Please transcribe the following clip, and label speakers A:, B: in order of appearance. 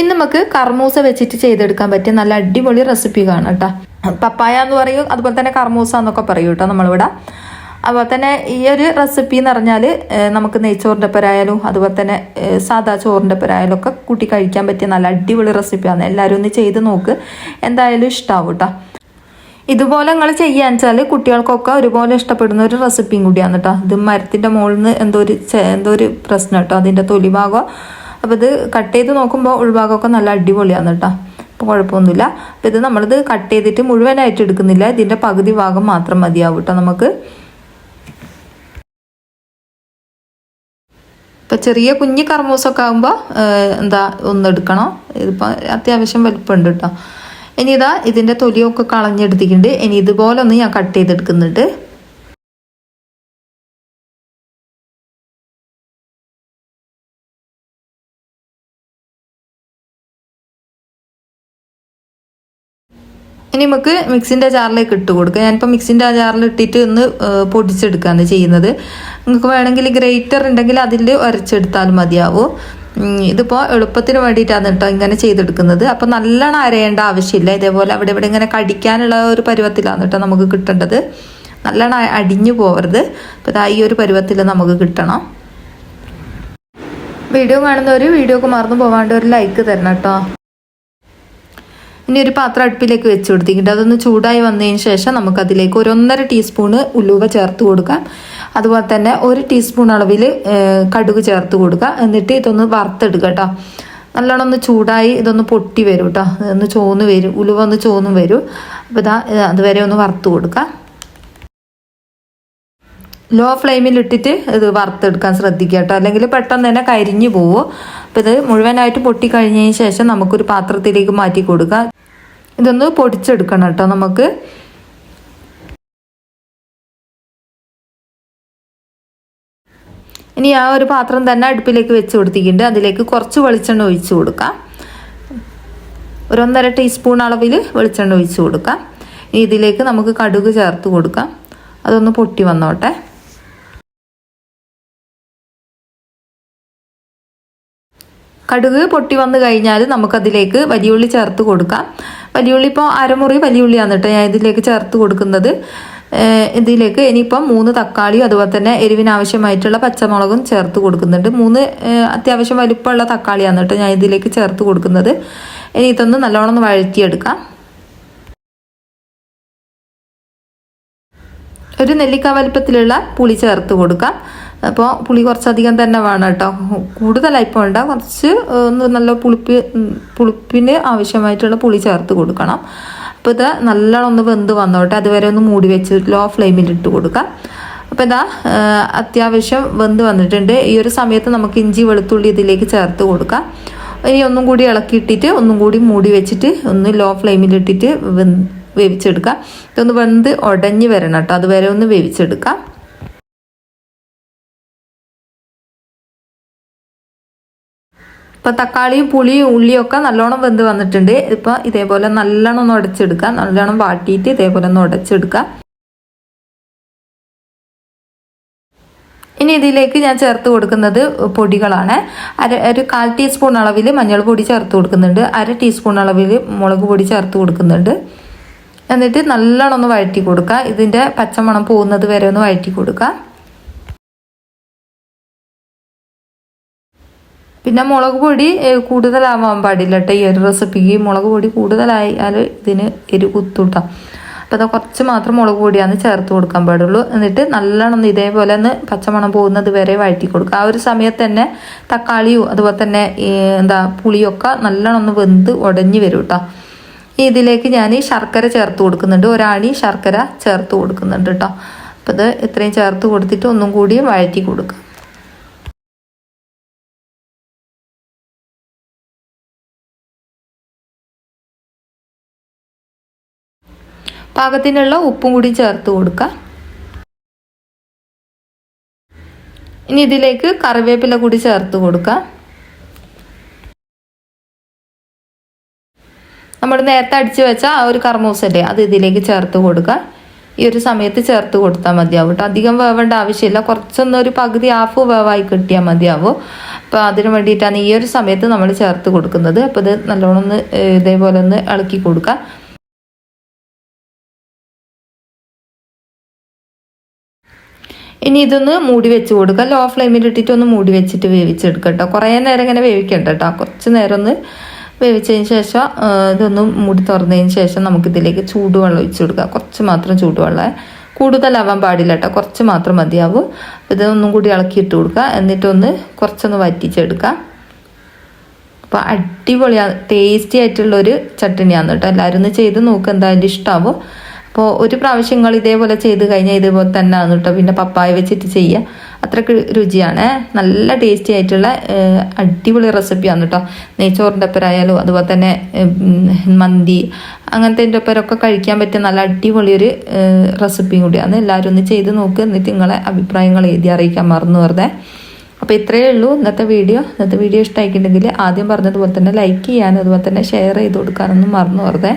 A: ഇന്ന് നമുക്ക് കർമൂസ വെച്ചിട്ട് ചെയ്തെടുക്കാൻ പറ്റിയ നല്ല അടിപൊളി റെസിപ്പി കാണാം കേട്ടോ. പപ്പായ എന്ന് പറയും അതുപോലെ തന്നെ കർമൂസ എന്നൊക്കെ പറയും കേട്ടോ നമ്മളിവിടെ. അതുപോലെ തന്നെ ഈ ഒരു റെസിപ്പി എന്ന് പറഞ്ഞാൽ നമുക്ക് നെയ്ച്ചോറിന്റെ പരായാലും അതുപോലെ തന്നെ സാധാ ചോറിന്റെ പരായാലും ഒക്കെ കൂട്ടി കഴിക്കാൻ പറ്റിയ നല്ല അടിപൊളി റെസിപ്പിയാണ് എല്ലാവരും ഒന്ന് ചെയ്ത് നോക്ക്. എന്തായാലും ഇഷ്ടാവും കേട്ടോ. ഇതുപോലെ നിങ്ങൾ ചെയ്യാന്ന് വെച്ചാൽ കുട്ടികൾക്കൊക്കെ ഒരുപോലെ ഇഷ്ടപ്പെടുന്ന ഒരു റെസിപ്പിയും കൂടിയാണ് കേട്ടോ. ഇത് മരത്തിന്റെ മുകളിൽ നിന്ന് എന്തോ ഒരു എന്തോ ഒരു പ്രശ്നം കേട്ടോ അതിന്റെ തൊലി ഭാഗം. അപ്പോൾ ഇത് കട്ട് ചെയ്ത് നോക്കുമ്പോൾ ഉൾഭാഗമൊക്കെ നല്ല അടിപൊളിയാണ് കേട്ടോ. അപ്പോൾ കുഴപ്പമൊന്നുമില്ല. അപ്പോൾ ഇത് നമ്മളിത് കട്ട് ചെയ്തിട്ട് മുഴുവനായിട്ട് എടുക്കുന്നില്ല. ഇതിന്റെ പകുതി ഭാഗം മാത്രം മതിയാവും കേട്ടോ നമുക്ക്. ഇപ്പം ചെറിയ കുഞ്ഞ് കർമ്മൂസൊക്കെ ആകുമ്പോൾ എന്താ ഒന്നെടുക്കണം ഇതിപ്പോൾ അത്യാവശ്യം വലിപ്പമുണ്ട് കേട്ടോ. ഇനി ഇതാ ഇതിന്റെ തൊലിയൊക്കെ കളഞ്ഞെടുത്തിട്ടുണ്ട്. ഇനി ഇതുപോലെ ഒന്ന് ഞാൻ കട്ട് ചെയ്തെടുക്കുന്നുണ്ട്. ഇനി നമുക്ക് മിക്സിന്റെ ജാറിലേക്ക് ഇട്ട് കൊടുക്കുക ഞാനിപ്പോൾ മിക്സിന്റെ ജാറിൽ ഇട്ടിട്ട് ഒന്ന് പൊടിച്ചെടുക്കുകയാണ് ചെയ്യുന്നത്. നിങ്ങൾക്ക് വേണമെങ്കിൽ ഗ്രേറ്റർ ഉണ്ടെങ്കിൽ അതിൽ ഉരച്ചെടുത്താലും മതിയാവും. ഇതിപ്പോൾ എളുപ്പത്തിന് വേണ്ടിയിട്ടാണ് കേട്ടോ ഇങ്ങനെ ചെയ്തെടുക്കുന്നത്. അപ്പോൾ നല്ലോണം അരയേണ്ട ആവശ്യമില്ല. ഇതേപോലെ അവിടെ ഇവിടെ ഇങ്ങനെ കടിക്കാനുള്ള ഒരു പരുവത്തിലാണ് കേട്ടോ നമുക്ക് കിട്ടേണ്ടത്. നല്ലോണം അടിഞ്ഞു പോകരുത് അപ്പോൾ ഇതാ ഈ ഒരു പരുവത്തിൽ നമുക്ക് കിട്ടണം. വീഡിയോ കാണുന്നവർ വീഡിയോക്ക് മറന്നു പോകാണ്ട് ഒരു ലൈക്ക് തരണം കേട്ടോ. ഇനി ഒരു പാത്രം അടുപ്പിലേക്ക് വെച്ച് കൊടുത്തിട്ട് അതൊന്ന് ചൂടായി വന്നതിന് ശേഷം നമുക്കതിലേക്ക് ഒരു ഒന്നര ടീസ്പൂണ് ഉലുവ ചേർത്ത് കൊടുക്കാം. അതുപോലെ തന്നെ ഒരു ടീസ്പൂൺ അളവിൽ കടുക് ചേർത്ത് കൊടുക്കുക. എന്നിട്ട് ഇതൊന്ന് വറുത്തെടുക്കുക കേട്ടോ നല്ലോണം ഒന്ന് ചൂടായി ഇതൊന്ന് പൊട്ടി വരും കേട്ടോ ഒന്ന് ചോന്ന് വരും. ഉലുവ ഒന്ന് ചോന്നും വരും. അപ്പോൾ ഇതാ അതുവരെ ഒന്ന് വറുത്ത് കൊടുക്കുക ലോ ഫ്ലെയിമിൽ ഇട്ടിട്ട് ഇത് വറുത്തെടുക്കാൻ ശ്രദ്ധിക്കുക കേട്ടോ അല്ലെങ്കിൽ പെട്ടെന്ന് തന്നെ കരിഞ്ഞു പോവും. അപ്പോൾ ഇത് മുഴുവനായിട്ട് പൊട്ടിക്കഴിഞ്ഞതിന് ശേഷം നമുക്കൊരു പാത്രത്തിലേക്ക് മാറ്റി കൊടുക്കുക ഇതൊന്ന് പൊടിച്ചെടുക്കണം കേട്ടോ നമുക്ക്. ഇനി ആ ഒരു പാത്രം തന്നെ അടുപ്പിലേക്ക് വെച്ച് കൊടുത്തിട്ടുണ്ട്. അതിലേക്ക് കുറച്ച് വെളിച്ചെണ്ണ ഒഴിച്ച് കൊടുക്കാം. ഒരു ഒന്നര ടീസ്പൂൺ അളവിൽ വെളിച്ചെണ്ണ ഒഴിച്ച് കൊടുക്കാം. ഇനി ഇതിലേക്ക് നമുക്ക് കടുക് ചേർത്ത് കൊടുക്കാം. അതൊന്ന് പൊട്ടി വന്നോട്ടെ. കടുക് പൊട്ടി വന്നു കഴിഞ്ഞാൽ നമുക്കതിലേക്ക് വലിയുള്ളി ചേർത്ത് കൊടുക്കാം. വലിയുള്ളി ഇപ്പോൾ അരമുറി വലിയുള്ളിയാണ് കേട്ടോ ഞാൻ ഇതിലേക്ക് ചേർത്ത് കൊടുക്കുന്നത്. ഇതിലേക്ക് ഇനിയിപ്പം മൂന്ന് തക്കാളിയും അതുപോലെ തന്നെ എരിവിന് ആവശ്യമായിട്ടുള്ള പച്ചമുളകും ചേർത്ത് കൊടുക്കുന്നുണ്ട്. മൂന്ന് അത്യാവശ്യം വലുപ്പമുള്ള തക്കാളിയാണ് കേട്ടോ ഞാൻ ഇതിലേക്ക് ചേർത്ത് കൊടുക്കുന്നത്. ഇനി ഇതൊന്ന് നല്ലോണം ഒന്ന് വഴറ്റിയെടുക്കാം. ഒരു നെല്ലിക്ക വലിപ്പത്തിലുള്ള പുളി ചേർത്ത് കൊടുക്കാം. അപ്പോൾ പുളി കുറച്ചധികം തന്നെ വേണം കേട്ടോ. കൂടുതലായി പോകണ്ട കുറച്ച് ഒന്ന് നല്ല പുളിപ്പ് പുളിപ്പിന് ആവശ്യമായിട്ടുള്ള പുളി ചേർത്ത് കൊടുക്കണം. അപ്പോൾ ഇത് നല്ലോണം ഒന്ന് വെന്ത് വന്നോട്ടെ. അതുവരെ ഒന്ന് മൂടി വെച്ച് ലോ ഫ്ലെയിമിൽ ഇട്ട് കൊടുക്കാം. അപ്പോൾ ഇതാ അത്യാവശ്യം വെന്ത് വന്നിട്ടുണ്ട്. ഈ ഒരു സമയത്ത് നമുക്ക് ഇഞ്ചി വെളുത്തുള്ളി ഇതിലേക്ക് ചേർത്ത് കൊടുക്കാം. ഇനി ഒന്നും കൂടി ഇളക്കിയിട്ടിട്ട് ഒന്നും കൂടി മൂടി വെച്ചിട്ട് ഒന്ന് ലോ ഫ്ലെയിമിൽ ഇട്ടിട്ട് വേവിച്ചെടുക്കാം. ഇതൊന്ന് വെന്ത് ഉടഞ്ഞ് വരണം കേട്ടോ. അതുവരെ ഒന്ന് വേവിച്ചെടുക്കാം. ഇപ്പം തക്കാളിയും പുളിയും ഉള്ളിയൊക്കെ നല്ലോണം വെന്ത് വന്നിട്ടുണ്ട്. ഇപ്പം ഇതേപോലെ നല്ലോണം ഒന്ന് ഉടച്ചെടുക്കുക. നല്ലോണം വാട്ടിയിട്ട് ഇതേപോലെ ഒന്ന് ഉടച്ചെടുക്കുക. ഇനി ഇതിലേക്ക് ഞാൻ ചേർത്ത് കൊടുക്കുന്നത് പൊടികളാണ്. അര ഒരു കാൽ ടീസ്പൂൺ അളവിൽ മഞ്ഞൾപ്പൊടി ചേർത്ത് കൊടുക്കുന്നുണ്ട്. അര ടീസ്പൂൺ അളവിൽ മുളക് പൊടി ചേർത്ത് കൊടുക്കുന്നുണ്ട്. എന്നിട്ട് നല്ലോണം ഒന്ന് വഴറ്റി കൊടുക്കുക. ഇതിന്റെ പച്ചമണം പോകുന്നത് വരെ ഒന്ന് വഴറ്റി കൊടുക്കുക. പിന്നെ മുളക് പൊടി കൂടുതലാവാൻ പാടില്ല കേട്ടോ ഈ ഒരു റെസിപ്പിക്ക് മുളക് പൊടി കൂടുതലായാൽ ഇതിന് എരി കുത്തൂട്ടാം. അപ്പോൾ അത് കുറച്ച് മാത്രം മുളക് പൊടിയാണ് ചേർത്ത് കൊടുക്കാൻ പാടുള്ളൂ. എന്നിട്ട് നല്ലോണം ഇതേപോലെ ഒന്ന് പച്ചമണം പോകുന്നത് വരെ വഴറ്റി കൊടുക്കുക. ആ ഒരു സമയത്ത് തന്നെ തക്കാളിയും അതുപോലെ തന്നെ എന്താ പുളിയൊക്കെ നല്ലോണം ഒന്ന് വെന്ത് ഉടഞ്ഞ് വരും കേട്ടോ ഇതിലേക്ക് ഞാൻ ശർക്കര ചേർത്ത് കൊടുക്കുന്നുണ്ട്. ഒരാണി ശർക്കര ചേർത്ത് കൊടുക്കുന്നുണ്ട് കേട്ടോ അപ്പോൾ ഇത് ഇത്രയും ചേർത്ത് കൊടുത്തിട്ട് ഒന്നും കൂടി വഴറ്റി കൊടുക്കുക. പാകത്തിനുള്ള ഉപ്പും കൂടി ചേർത്ത് കൊടുക്കുക ഇനി ഇതിലേക്ക് കറിവേപ്പില കൂടി ചേർത്ത് കൊടുക്കുക നമ്മൾ നേരത്തെ അടിച്ചു വെച്ച ആ ഒരു കർമൂസല്ലേ അത് ഇതിലേക്ക് ചേർത്ത് കൊടുക്കുക ഈ ഒരു സമയത്ത് ചേർത്ത് കൊടുത്താൽ മതിയാവും കേട്ടോ. അധികം വേവേണ്ട ആവശ്യമില്ല. കുറച്ചൊന്നൊരു പകുതി ഹാഫ് വേവായി കിട്ടിയാൽ മതിയാവും. അപ്പോൾ അതിനു വേണ്ടിയിട്ടാണ് ഈ ഒരു സമയത്ത് നമ്മൾ ചേർത്ത് കൊടുക്കുന്നത്. അപ്പോൾ ഇത് നല്ലോണം ഒന്ന് ഇതേപോലെ ഒന്ന് ഇളക്കി കൊടുക്കുക ഇനി ഇതൊന്ന് മൂടി വെച്ച് കൊടുക്കുക. ലോ ഫ്ലെയിമിൽ ഇട്ടിട്ട് ഒന്ന് മൂടി വെച്ചിട്ട് വേവിച്ചെടുക്കുക കേട്ടോ. കുറേ നേരം ഇങ്ങനെ വേവിക്കണ്ട കേട്ടോ. കുറച്ച് നേരം ഒന്ന് വേവിച്ചതിന് ശേഷം ഇതൊന്ന് മൂടി തുറന്നതിന് ശേഷം നമുക്കിതിലേക്ക് ചൂടുവെള്ളം ഒഴിച്ചു കൊടുക്കുക. കുറച്ച് മാത്രം ചൂടുവെള്ളം. കൂടുതലാവാൻ പാടില്ല കേട്ടോ. കുറച്ച് മാത്രം മതിയാവും. ഇതൊന്നും കൂടി ഇളക്കിയിട്ട് കൊടുക്കുക. എന്നിട്ടൊന്ന് കുറച്ചൊന്ന് വറ്റിച്ചെടുക്കുക. അപ്പോൾ അടിപൊളിയാണ് ടേസ്റ്റി ആയിട്ടുള്ളൊരു ചട്ടണിയാണ് കേട്ടോ. എല്ലാവരും ഒന്ന് ചെയ്ത് നോക്കുക എന്തായാലും ഇഷ്ടമാവും അപ്പോൾ ഒരു പ്രാവശ്യം നിങ്ങൾ ഇതേപോലെ ചെയ്ത് കഴിഞ്ഞാൽ ഇതേപോലെ ആണ് കേട്ടോ പിന്നെ പപ്പായ വെച്ചിട്ട് ചെയ്യുക അത്രയ്ക്ക് രുചിയാണ്. നല്ല ടേസ്റ്റി ആയിട്ടുള്ള അടിപൊളി റെസിപ്പിയാണ് കേട്ടോ നെയ്ച്ചോറിന്റെ ഒപ്പരായാലും അതുപോലെ തന്നെ മന്തി അങ്ങനത്തെ ഒപ്പരൊക്കെ കഴിക്കാൻ പറ്റിയ നല്ല അടിപൊളി ഒരു റെസിപ്പിയും കൂടിയാണ്. എല്ലാവരും ഒന്ന് ചെയ്ത് നോക്ക്. എന്നിട്ട് നിങ്ങളെ അഭിപ്രായങ്ങൾ എഴുതി അറിയിക്കാൻ മറന്നു വെറുതെ. അപ്പോൾ ഇത്രയേ ഉള്ളൂ ഇന്നത്തെ വീഡിയോ. ഇന്നത്തെ വീഡിയോ ഇഷ്ടമായിട്ടുണ്ടെങ്കിൽ ആദ്യം പറഞ്ഞതുപോലെ തന്നെ ലൈക്ക് ചെയ്യാനും അതുപോലെ തന്നെ ഷെയർ ചെയ്ത് കൊടുക്കാനൊന്നും മറന്നു വെറുതെ.